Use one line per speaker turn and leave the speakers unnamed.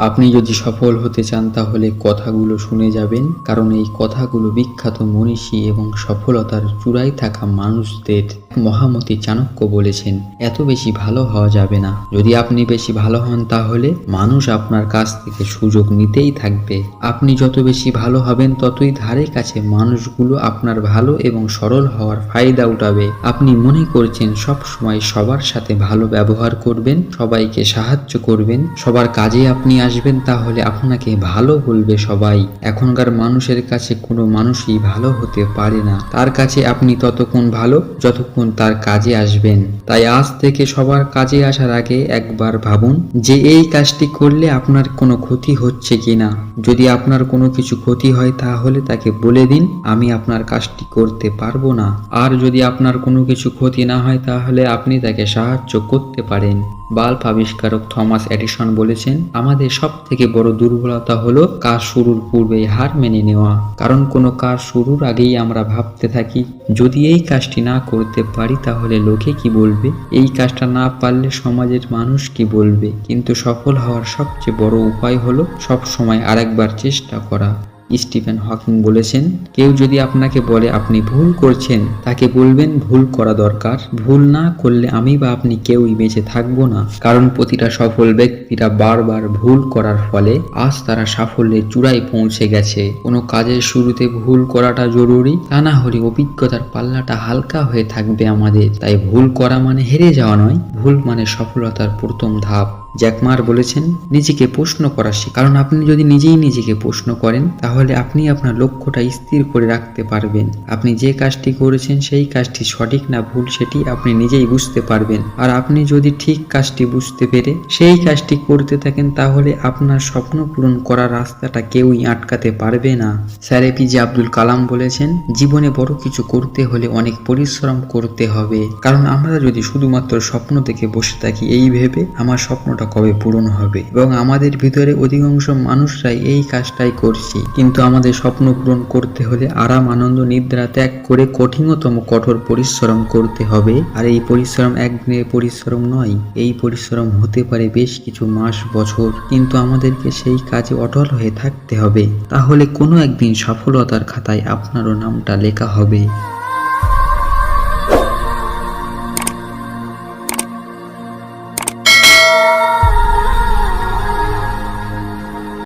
আপনি যদি সফল হতে চান, তাহলে কথাগুলো শুনে যাবেন, কারণ এই কথাগুলো বিখ্যাত মনীষী এবং সফলতার চূড়ায় থাকা মানুষদের মহামতি চাণক্য বলেছেন। এত বেশি ভালো হওয়া যাবে না। যদি আপনি বেশি ভালো হন, তাহলে মানুষ আপনার কাছ থেকে সুযোগ নিতেই থাকবে। আপনি যত বেশি ভালো হবেন, ততই ধারে কাছে মানুষগুলো আপনার ভালো এবং সরল হওয়ার ফায়দা উঠাবে। আপনি মনে করছেন, সব সময় সবার সাথে ভালো ব্যবহার করবেন, সবাইকে সাহায্য করবেন, সবার কাজে আপনি আসবেন তাহলে আপনাকে ভালো বলবে সবাই। এখনকার মানুষের কাছে কোনো মানুষই ভালো হতে পারে না। তার কাছে আপনি ততক্ষণ ভালো, যতক্ষণ তার কাজে আসবেন। তাই আজ থেকে সবার কাজে আসার আগে একবার ভাবুন যে এই কাজটি করলে আপনার কোনো ক্ষতি হচ্ছে কিনা। যদি আপনার কোনো কিছু ক্ষতি হয় তাহলে তাকে বলে দিন, আমি আপনার কাজটি করতে পারব না। আর যদি আপনার কোনো কিছু ক্ষতি না হয় তাহলে আপনি তাকে সাহায্য করতে পারেন। বাল্ব আবিষ্কারক থমাস এডিসন বলেছেন, আমাদের সব থেকে বড় দুর্বলতা হলো কাজ শুরুর পূর্বেই হার মেনে নেওয়া। কারণ কোনো কাজ শুরুর আগেই আমরা ভাবতে থাকি, যদি এই কাজটি না করতে পারি তাহলে লোকে কি বলবে? এই কাজটা না পারলে সমাজের মানুষ কি বলবে? কিন্তু সফল হওয়ার সবচেয়ে বড় উপায় হলো সব সময় আরেকবার চেষ্টা করা। স্টিফেন হকিং বলেছেন, কেউ যদি আপনাকে বলে আপনি ভুল করছেন, তাকে বলবেন ভুল করা দরকার। ভুল না করলে আমি বা আপনি কেউই বেঁচে থাকব না। কারণ প্রতিটা সফল ব্যক্তিরা বারবার ভুল করার ফলে আজ তারা সাফল্যের চূড়ায় পৌঁছে গেছে। কোনো কাজের শুরুতে ভুল করাটা জরুরি, তা না হলে অভিজ্ঞতার পাল্লাটা হালকা হয়ে থাকবে আমাদের। তাই ভুল করা মানে হেরে যাওয়া নয়, ভুল মানে সফলতার প্রথম ধাপ। জ্যাকমার বলেছেন, নিজেকে প্রশ্ন করা শিখ কারণ আপনি যদি নিজেই নিজেকে প্রশ্ন করেন, তাহলে আপনি আপনার লক্ষ্যটা স্থির করে রাখতে পারবেন। আপনি যে কাজটি করেছেন, সেই কাজটি সঠিক না ভুল, সেটি আপনি নিজেই বুঝতে পারবেন। আর আপনি যদি ঠিক কাজটি বুঝতে পেরে সেই কাজটি করতে থাকেন, তাহলে আপনার স্বপ্ন পূরণ করার রাস্তাটা কেউই আটকাতে পারবে না। স্যার এপিজে আব্দুল কালাম বলেছেন, জীবনে বড় কিছু করতে হলে অনেক পরিশ্রম করতে হবে। কারণ আমরা যদি শুধুমাত্র স্বপ্ন দেখে বসে থাকি, এই ভেবে আমার স্বপ্নটা কবে পূরণ হবে? এবং আমাদের ভিতরে অধিকাংশ মানুষরাই এই কাজটাই করছি। কিন্তু আমাদের স্বপ্ন পূরণ করতে হলে আরাম, আনন্দ, নিদ্রা ত্যাগ করে কঠিনতম, কঠোর পরিশ্রম করতে হবে। আর এই পরিশ্রম একদিনের পরিশ্রম নয়, এই পরিশ্রম হতে পারে বেশ কিছু মাস, বছর। কিন্তু আমাদেরকে সেই কাজে অটল হয়ে থাকতে হবে। তাহলে কোনো একদিন সফলতার খাতায় আপনারও নামটা লেখা হবে।